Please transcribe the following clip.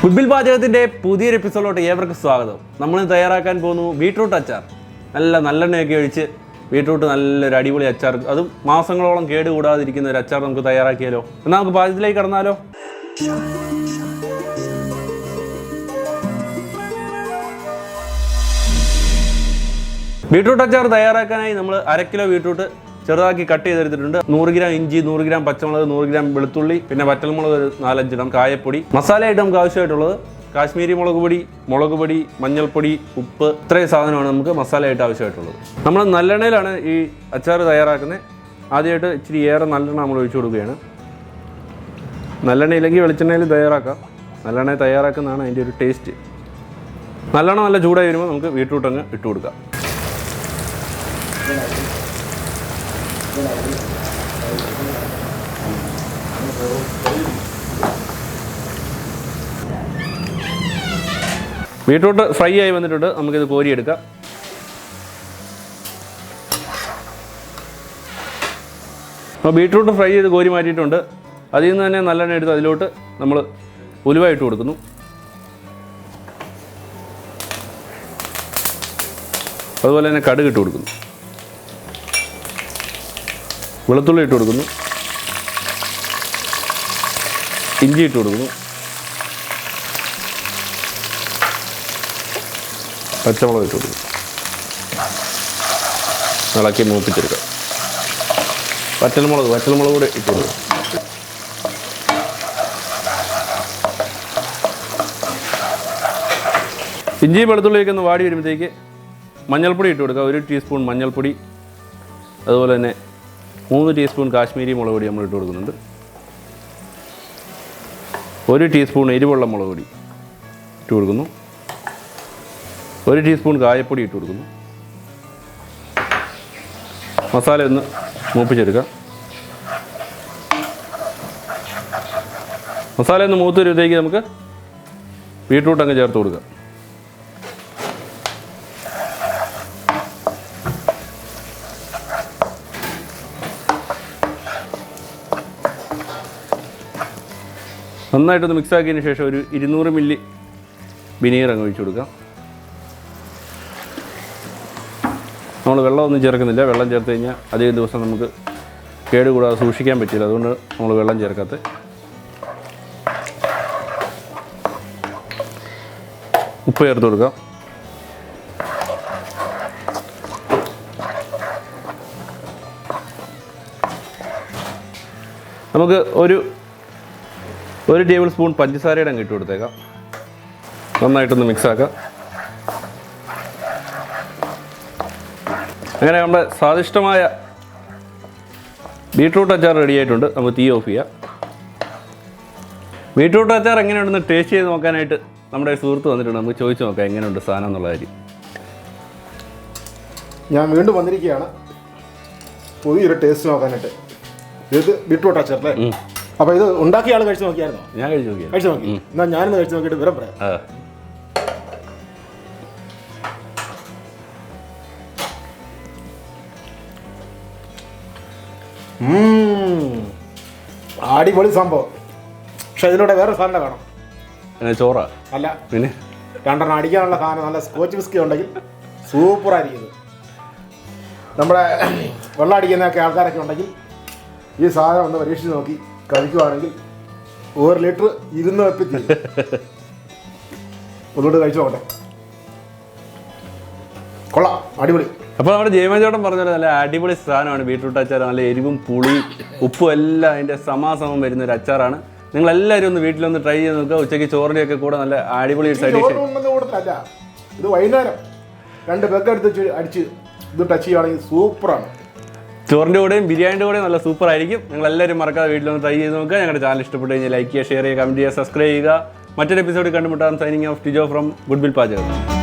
ഫുട്ബിൽ പാചകത്തിന്റെ പുതിയൊരു എപ്പിസോഡിലോട്ട് ഏവർക്കും സ്വാഗതം. നമ്മൾ തയ്യാറാക്കാൻ പോകുന്നു ബീട്രൂട്ട് അച്ചാർ. നല്ല നല്ലെണ്ണയൊക്കെ ഒഴിച്ച് ബീട്രൂട്ട് നല്ലൊരു അടിപൊളി അച്ചാർ. അത് മാസങ്ങളോളം കേടുകൂടാതിരിക്കുന്ന ഒരു അച്ചാർ നമുക്ക് തയ്യാറാക്കിയാലോ? എന്നാൽ നമുക്ക് പാചകത്തിലേക്ക് കടന്നാലോ? ബീട്രൂട്ട് അച്ചാർ തയ്യാറാക്കാനായി നമ്മൾ അര കിലോ ബീട്രൂട്ട് ചെറുതാക്കി കട്ട് ചെയ്തെടുത്തിട്ടുണ്ട്. നൂറ് ഗ്രാം ഇഞ്ചി നൂറ് ഗ്രാം പച്ചമുളക് നൂറ് ഗ്രാം വെളുത്തുള്ളി പിന്നെ വറ്റൽമുളക് ഒരു നാലഞ്ചിടം കായപ്പൊടി. മസാലയായിട്ട് നമുക്ക് ആവശ്യമായിട്ടുള്ളത് കാശ്മീരി മുളക് പൊടി മുളക് പൊടി മഞ്ഞൾപ്പൊടി ഉപ്പ് ഇത്രയും സാധനമാണ് നമുക്ക് മസാലയായിട്ട് ആവശ്യമായിട്ടുള്ളത്. നമ്മൾ നല്ലെണ്ണയിലാണ് ഈ അച്ചാർ തയ്യാറാക്കുന്നത്. ആദ്യമായിട്ട് ഇച്ചിരി ഏറെ നല്ലെണ്ണ നമ്മൾ ഒഴിച്ചു കൊടുക്കുകയാണ്. നല്ലെണ്ണ ഇല്ലെങ്കിൽ വെളിച്ചെണ്ണയിൽ തയ്യാറാക്കാം. നല്ലെണ്ണ തയ്യാറാക്കുന്നതാണ് അതിന്റെ ഒരു ടേസ്റ്റ്. നല്ലെണ്ണ നല്ല ചൂടായി വരുമ്പോൾ നമുക്ക് വീട്ടിലോട്ടങ്ങ് ഇട്ടുകൊടുക്കാം ഇട്ട് കൊടുക്കാം. ബീട്രൂട്ട് ഫ്രൈ ആയി വന്നിട്ടുണ്ട്. നമുക്കിത് കോരിയെടുക്കാം. അപ്പോൾ ബീട്രൂട്ട് ഫ്രൈ ചെയ്ത് കോരി മാറ്റിയിട്ടുണ്ട്. അതിൽ നിന്ന് തന്നെ നല്ലെണ്ണ എടുത്ത് അതിലോട്ട് നമ്മൾ ഉലുവ ഇട്ട് കൊടുക്കുന്നു. അതുപോലെ തന്നെ കടുക് ഇട്ട് കൊടുക്കുന്നു. വെളുത്തുള്ളി ഇട്ട് കൊടുക്കുന്നു. ഇഞ്ചി ഇട്ട് കൊടുക്കുന്നു. പച്ചമുളക് ഇട്ട് കൊടുക്കും ഇളക്കി മൂപ്പിച്ചെടുക്കാം. വറ്റൽമുളക് വറ്റൽമുളക് കൂടെ ഇട്ട് കൊടുക്കും. ഇഞ്ചി വെളുത്തുള്ളിയൊക്കെ ഒന്ന് വാടി വരുമ്പോഴത്തേക്ക് മഞ്ഞൾപ്പൊടി ഇട്ട് കൊടുക്കുക ഒരു ടീസ്പൂൺ മഞ്ഞൾപ്പൊടി. അതുപോലെ തന്നെ മൂന്ന് ടീസ്പൂൺ കാശ്മീരി മുളക് പൊടി നമ്മൾ ഇട്ട് കൊടുക്കുന്നുണ്ട്. ഒരു ടീസ്പൂൺ എരിവുള്ള മുളക് പൊടി ഇട്ട് കൊടുക്കുന്നു. ഒരു ടീസ്പൂൺ കായപ്പൊടി ഇട്ട് കൊടുക്കുന്നു. മസാല ഒന്ന് മൂപ്പിച്ചെടുക്കുക മസാല ഒന്ന് മൂത്ത് വരുമ്പോഴത്തേക്ക് നമുക്ക് ബീട്രൂട്ട് അങ്ങ് ചേർത്ത് കൊടുക്കുക നന്നായിട്ടൊന്ന് മിക്സ് ആക്കിയതിന് ശേഷം ഒരു ഇരുന്നൂറ് മില്ലി വിനീർ അങ്ങ് ഒഴിച്ചു കൊടുക്കാം. നമ്മൾ വെള്ളമൊന്നും ചേർക്കുന്നില്ല. വെള്ളം ചേർത്ത് കഴിഞ്ഞാൽ അധികം ദിവസം നമുക്ക് കേടുകൂടാതെ സൂക്ഷിക്കാൻ പറ്റില്ല. അതുകൊണ്ട് നമ്മൾ വെള്ളം ചേർക്കാത്ത. ഉപ്പ് ചേർത്ത് കൊടുക്കാം. നമുക്ക് ഒരു ഒരു ടേബിൾ സ്പൂൺ പഞ്ചസാരയുടെ അങ്ങ് ഇട്ട് കൊടുത്തേക്കാം. നന്നായിട്ടൊന്ന് മിക്സാക്കാം അങ്ങനെ നമ്മുടെ സ്വാദിഷ്ടമായ ബീട്രൂട്ട് അച്ചാർ റെഡി ആയിട്ടുണ്ട്. നമുക്ക് തീ ഓഫ് ചെയ്യാം. ബീട്രൂട്ട് അച്ചാർ എങ്ങനെയുണ്ടെന്ന് ടേസ്റ്റ് ചെയ്ത് നോക്കാനായിട്ട് നമ്മുടെ ഒരു സുഹൃത്ത് വന്നിട്ടുണ്ട്. നമുക്ക് ചോദിച്ചു നോക്കാം എങ്ങനെയുണ്ട് സാധനം എന്നുള്ള കാര്യം. ഞാൻ വീണ്ടും വന്നിരിക്കുകയാണ്. പുതിയൊരു ടേസ്റ്റ് നോക്കാനായിട്ട്. ഇത് ബീട്രൂട്ട് അച്ചാർ ഉം. അപ്പോൾ ഇത് ഉണ്ടാക്കിയ ആൾ കഴിച്ചു നോക്കിയായിരുന്നോ? ഞാൻ കഴിച്ചു നോക്കി കഴിച്ചു നോക്കി. എന്നാ ഞാനിന്ന് കഴിച്ചു നോക്കിയിട്ട് വിവരം പറയാം. അടിപൊളി സംഭവം. പക്ഷെ ഇതിലൂടെ വേറെ സാധനം കാണാം. ചോറ? അല്ല. പിന്നെ? രണ്ടെണ്ണം അടിക്കാനുള്ള സാധനം നല്ല സ്കോച്ച് വിസ്കി ഉണ്ടെങ്കിൽ സൂപ്പറായിരിക്കും ഇത്. നമ്മുടെ വെള്ളം അടിക്കുന്നൊക്കെ ആൾക്കാരൊക്കെ ഉണ്ടെങ്കിൽ ഈ സാധനം ഒന്ന് പരീക്ഷിച്ച് നോക്കി. കഴിക്കുവാണെങ്കിൽ ഒരു ലിറ്റർ ഇരുന്ന് വെപ്പിച്ച് ഒന്നുകൂടെ കഴിച്ചു നോക്കട്ടെ. കൊള്ളാം. അടിപൊളി. അപ്പോൾ നമ്മുടെ ജയമചോട്ടൻ പറഞ്ഞ പോലെ നല്ല അടിപൊളി സാധനമാണ്. ബീട്രൂട്ട് അച്ചാർ നല്ല എരിവും പുളിയും ഉപ്പും എല്ലാം അതിന്റെ സമാസമം വരുന്ന ഒരു അച്ചാറാണ്. നിങ്ങൾ എല്ലാവരും ഒന്ന് വീട്ടിലൊന്ന് ട്രൈ ചെയ്ത് നോക്കുക. ഉച്ചയ്ക്ക് ചോറിന്റെയൊക്കെ കൂടെ നല്ല അടിപൊളി സൈഡ് ഇത് വൈകുന്നേരം. രണ്ട് ബെഗ് എടുത്ത് അടിച്ച് ഇത് ടച്ച് ചെയ്യുകയാണെങ്കിൽ സൂപ്പറാണ് ചോറിന്റെ കൂടെയും ബിരിയാണിന്റെ കൂടെയും നല്ല സൂപ്പർ ആയിരിക്കും. നിങ്ങൾ എല്ലാവരും മറക്കാതെ വീട്ടിലൊന്ന് ട്രൈ ചെയ്ത് നോക്കുക. ഞങ്ങളുടെ ചാനൽ ഇഷ്ടപ്പെട്ട് കഴിഞ്ഞാൽ ലൈക്ക് ചെയ്യുക ഷെയർ ചെയ്യുക കമന്റ് ചെയ്യുക സബ്സ്ക്രൈബ് ചെയ്യുക. മറ്റൊരു episode കണ്ടുമുട്ടാൻ signing off Tijo from good bill പാചകം.